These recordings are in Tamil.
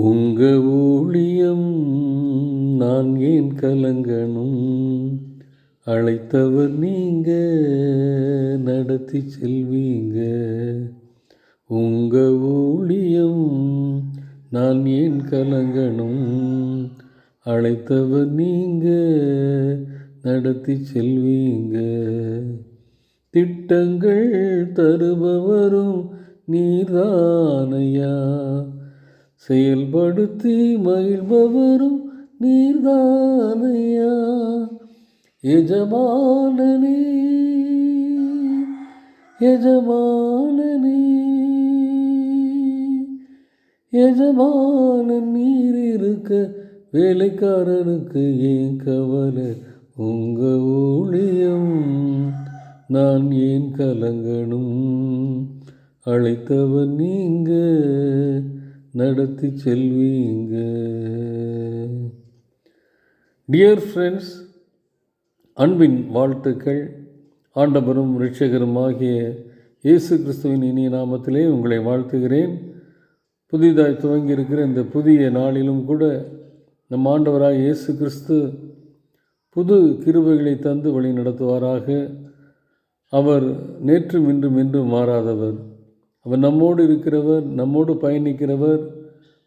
உங்க ஊழியம் நான் ஏன் கலங்கணும்? அழைத்தவர் நீங்க நடத்தி செல்வீங்க. உங்க ஊழியம் நான் ஏன் கலங்கணும்? அழைத்தவர் நீங்க நடத்தி செல்வீங்க. திட்டங்கள் தருபவரும் நீர்தானையா? செயல்படுத்தி மகிழ்பவரும் நீர்தானையா? எஜமானனே எஜமானனே எஜமானன் நீர் இருக்க வேலைக்காரனுக்கு ஏன் கவலை? உங்க ஊழியம் நான் ஏன் கலங்கணும்? அழைத்தவன் நீங்க நடத்தி செல்வீங்க டியர் ஃப்ரெண்ட்ஸ் அன்பின் வாழ்த்துக்கள். ஆண்டவரும் ரிட்சகரும் ஆகிய இயேசு கிறிஸ்துவின் இனிய நாமத்திலே உங்களை வாழ்த்துகிறேன். புதிதாய் துவங்கி இருக்கிற இந்த புதிய நாளிலும் கூட நம் ஆண்டவராக இயேசு கிறிஸ்து புது கிருபைகளை தந்து வழி நடத்துவாராக. அவர் நேற்றும் இன்றும் என்றும் மாறாதவர். அவர் நம்மோடு இருக்கிறவர் நம்மோடு பயணிக்கிறவர்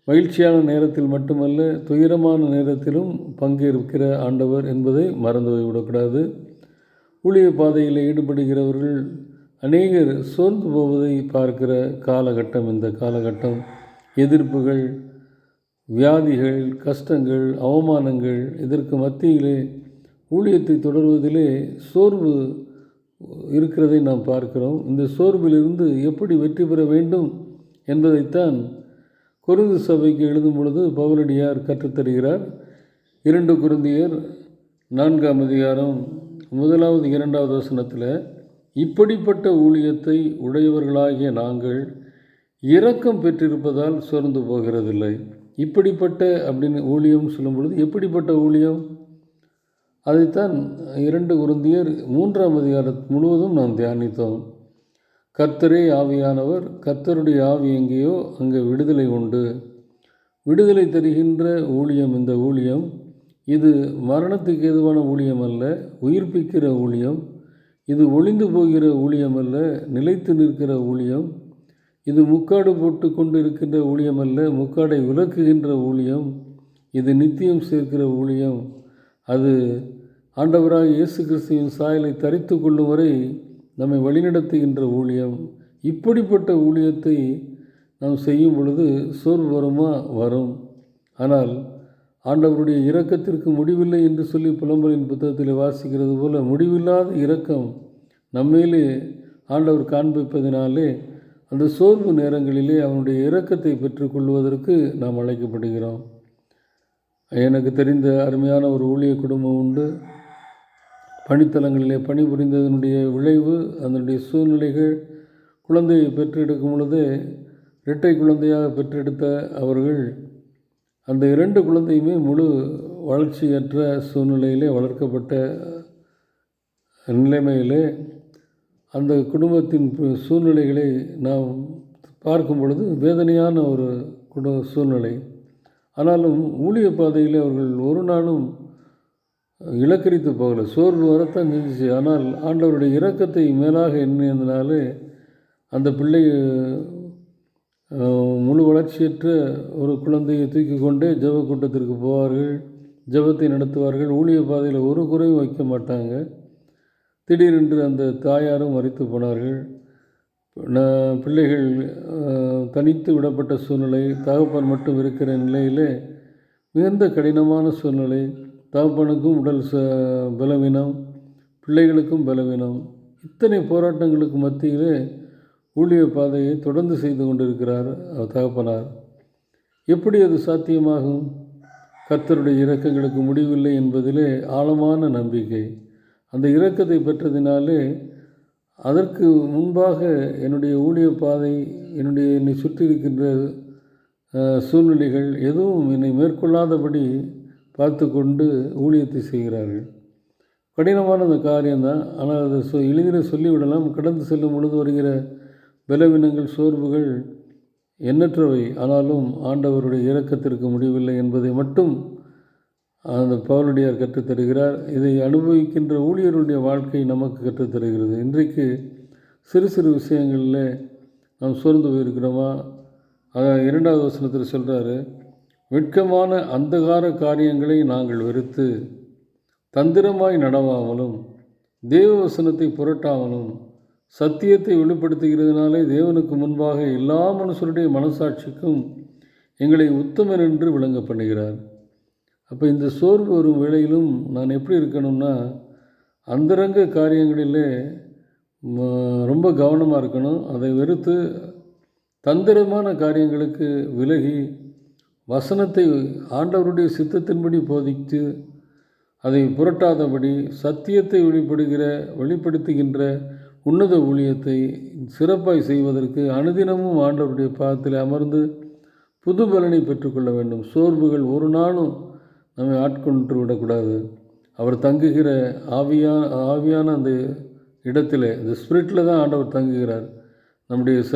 மகிழ்ச்சியான நேரத்தில் மட்டுமல்ல துயரமான நேரத்திலும் பங்கேற்கிற ஆண்டவர் என்பதை மறந்து போய்விடக்கூடாது ஊழிய பாதையில் ஈடுபடுகிறவர்கள் அநேகர் சோர்ந்து போவதை பார்க்கிற காலகட்டம் இந்த காலகட்டம். எதிர்ப்புகள் வியாதிகள் கஷ்டங்கள் அவமானங்கள் இதற்கு மத்தியிலே ஊழியத்தை தொடர்வதிலே சோர்வு இருக்கிறதை நாம் பார்க்கிறோம். இந்த சோர்விலிருந்து எப்படி வெற்றி பெற வேண்டும் என்பதைத்தான் குருந்து சபைக்கு எழுதும் பொழுது பவுலடியார் கற்றுத்தருகிறார். இரண்டு குருந்தியர் நான்காம் அதிகாரம் முதலாவது இரண்டாவது வசனத்தில் இப்படிப்பட்ட ஊழியத்தை உடையவர்களாகிய நாங்கள் இரக்கம் பெற்றிருப்பதால் சோர்ந்து போகிறதில்லை. இப்படிப்பட்ட அப்படின்னு ஊழியம் சொல்லும் பொழுது எப்படிப்பட்ட ஊழியம்? அதைத்தான் இரண்டு குருந்தியர் மூன்றாம் அதிகாரம் முழுவதும் நாம் தியானித்தோம். கர்த்தரே ஆவியானவர் கர்த்தருடைய ஆவி எங்கேயோ அங்கே விடுதலை உண்டு. விடுதலை தருகின்ற ஊழியம் இந்த ஊழியம். இது மரணத்துக்கு ஏதுவான ஊழியம் அல்ல உயிர்ப்பிக்கிற ஊழியம். இது ஒளிந்து போகிற ஊழியம் அல்ல நிலைத்து நிற்கிற ஊழியம். இது முக்காடு போட்டு கொண்டு இருக்கின்ற ஊழியம் அல்ல முக்காடை விளக்குகின்ற ஊழியம். இது நித்தியம் சேர்க்கிற ஊழியம். அது ஆண்டவராக இயேசு கிறிஸ்துவின் சாயலை தரித்து கொள்ளும் வரை நம்மை வழிநடத்துகின்ற ஊழியம். இப்படிப்பட்ட ஊழியத்தை நாம் செய்யும் பொழுது சோர்வு வருமா? வரும். ஆனால் ஆண்டவருடைய இரக்கத்திற்கு முடிவில்லை என்று சொல்லி புலம்பலின் புத்தகத்தில் வாசிக்கிறது போல முடிவில்லாத இரக்கம் நம்மேலே ஆண்டவர் காண்பிப்பதினாலே அந்த சோர்வு நேரங்களிலே அவனுடைய இரக்கத்தை பெற்றுக்கொள்வதற்கு நாம் அழைக்கப்படுகிறோம். எனக்கு தெரிந்த அருமையான ஒரு ஊழிய குடும்பம் உண்டு. பணித்தலங்களிலே பணிபுரிந்ததனுடைய விளைவு அதனுடைய சூழ்நிலைகள் குழந்தையை பெற்றெடுக்கும் பொழுது இரட்டை குழந்தையாக பெற்றெடுத்த அவர்கள் அந்த இரண்டு குழந்தையுமே முழு வளர்ச்சியற்ற சூழ்நிலையிலே வளர்க்கப்பட்ட நிலைமையிலே அந்த குடும்பத்தின் சூழ்நிலைகளை நாம் பார்க்கும் பொழுது வேதனையான ஒரு குடு சூழ்நிலை. ஆனாலும் ஊழிய பாதையில் அவர்கள் ஒரு நாளும் இலக்கரித்து போகலை. சோர்வு வரத்தான் செஞ்சிச்சு. ஆனால் ஆண்டவருடைய இரக்கத்தை மேலாக எண்ணியதுனாலே அந்த பிள்ளை முழு வளர்ச்சியற்ற ஒரு குழந்தையை தூக்கி கொண்டே ஜப கூட்டத்திற்கு போவார்கள். ஜபத்தை நடத்துவார்கள். ஊழிய பாதையில் ஒரு குறையும் வைக்க மாட்டாங்க. திடீரென்று அந்த தாயாரும் மறித்து போனார்கள். பிள்ளைகள் தனித்து விடப்பட்ட சூழ்நிலை தகப்பன் மட்டும் இருக்கிற நிலையிலே மிகுந்த கடினமான சூழ்நிலை தகப்பனுக்கும் உடல் ச பலவீனம் பிள்ளைகளுக்கும் பலவீனம். இத்தனை போராட்டங்களுக்கு மத்தியிலே ஊழிய பாதையை தொடர்ந்து செய்து கொண்டிருக்கிறார் தகப்பனார். எப்படி அது சாத்தியமாகும்? கர்த்தருடைய இறக்கங்களுக்கு முடிவில்லை என்பதிலே ஆழமான நம்பிக்கை. அந்த இரக்கத்தை பெற்றதினாலே அதற்கு முன்பாக என்னுடைய ஊழிய பாதை என்னுடைய என்னை சுற்றி இருக்கின்ற சூழ்நிலைகள் எதுவும் என்னை மேற்கொள்ளாதபடி பார்த்து கொண்டு ஊழியத்தை செய்கிறார்கள். கடினமான அந்த காரியம்தான். ஆனால் அதை சொ எளிதில் சொல்லிவிடலாம். கடந்து செல்லும் பொழுது வருகிற பலவீனங்கள் சோர்வுகள் எண்ணற்றவை. ஆனாலும் ஆண்டவருடைய இறக்கத்திற்கு முடிவில்லை என்பதை மட்டும் அந்த பவுலடியார் கற்றுத்தருகிறார். இதை அனுபவிக்கின்ற ஊழியருடைய வாழ்க்கை நமக்கு கற்றுத்தருகிறது. இன்றைக்கு சிறு சிறு விஷயங்களில் நாம் சோர்ந்து போயிருக்கிறோமா? அதான் இரண்டாவது வசனத்தில் சொல்கிறாரு வெட்கமான அந்தகார காரியங்களை நாங்கள் வெறுத்து தந்திரமாய் நடவாமலும் தேவ வசனத்தை புரட்டாமலும் சத்தியத்தை வெளிப்படுத்துகிறதுனாலே தேவனுக்கு முன்பாக எல்லா மனுஷருடைய மனசாட்சிக்கும் எங்களை உத்தமர் என்று விளங்க பண்ணுகிறார். அப்போ இந்த சோர்வு வரும் வேளையிலும் நான் எப்படி இருக்கணும்னா அந்தரங்க காரியங்களிலே ம- ரொம்ப கவனமாக இருக்கணும். அதை வெறுத்து தந்திரமான காரியங்களுக்கு விலகி வசனத்தை ஆண்டவருடைய சித்தத்தின்படி போதித்து அதை புரட்டாதபடி சத்தியத்தை வெளிப்படுகிற வெளிப்படுத்துகின்ற உன்னத ஊழியத்தை சிறப்பாய் செய்வதற்கு அனுதினமும் ஆண்டவருடைய பாதத்தில் அமர்ந்து புது பலனை பெற்றுக்கொள்ள வேண்டும். சோர்வுகள் ஒரு நாளும் நம்மை ஆட்கொண்டு விடக்கூடாது. அவர் தங்குகிற ஆவியான ஆவியான அந்த இடத்திலே இந்த ஸ்பிரிட்டில் தான் ஆண்டவர் தங்குகிறார். நம்முடைய ச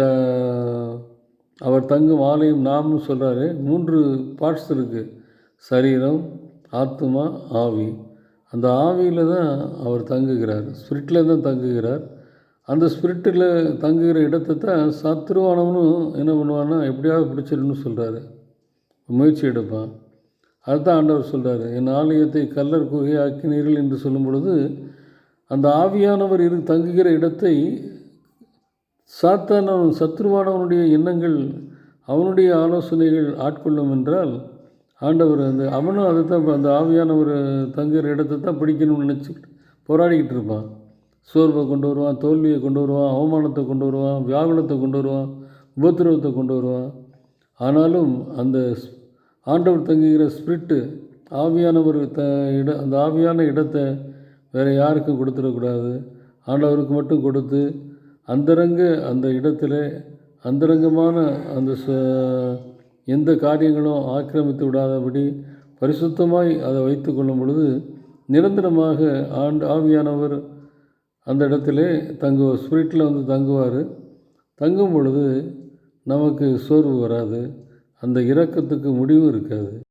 அவர் தங்கும் ஆலயம் நாம்னு சொல்கிறாரு மூன்று பார்ட்ஸ் இருக்குது சரீரம் ஆத்மா ஆவி. அந்த ஆவியில் தான் அவர் தங்குகிறார். ஸ்பிரிட்டில் தான் தங்குகிறார். அந்த ஸ்பிரிட்டில் தங்குகிற இடத்தை தான் சத்ருவானவனும் என்ன பண்ணுவான்னா எப்படியாவது பிடிச்சிருன்னு சொல்கிறாரு முயற்சி எடுப்பான். அதுதான் ஆண்டவர் சொல்கிறார் என் ஆலயத்தை கல்லர் குகை ஆக்கினீர்கள் என்று சொல்லும் பொழுது அந்த ஆவியானவர் இரு தங்குகிற இடத்தை சாத்தானவன் சத்ருவானவனுடைய எண்ணங்கள் அவனுடைய ஆலோசனைகள் ஆட்கொள்ளும் என்றால் ஆண்டவர் அந்த அவனும் அதை தான் அந்த ஆவியானவர் தங்குகிற இடத்தை தான் பிடிக்கணும்னு நினச்சிக்கிட்டு போராடிக்கிட்டு இருப்பான். சோர்வை கொண்டு வருவான் தோல்வியை கொண்டு வருவான் அவமானத்தை கொண்டு வருவான் வியாகுலத்தை கொண்டு வருவான் உபத்திரவத்தை கொண்டு வருவான். ஆனாலும் அந்த ஸ்- ஆண்டவர் தங்குகிற ஸ்பிரிட்டு ஆவியானவர் த இட அந்த ஆவியான இடத்தை வேறு யாருக்கும் கொடுத்துடக்கூடாது. ஆண்டவருக்கு மட்டும் கொடுத்து அந்தரங்க அந்த இடத்துல அந்தரங்கமான அந்த ச- எந்த காரியங்களும் ஆக்கிரமித்து விடாதபடி பரிசுத்தமாய் அதை வைத்து கொள்ளும் பொழுது நிரந்தரமாக ஆண்டு ஆவியானவர் அந்த இடத்திலே தங்குவார் ஸ்பிரிட்டில் வந்து தங்குவார். தங்கும் பொழுது நமக்கு சோர்வு வராது. அந்த இரக்கத்துக்கு முடிவும் இருக்காது.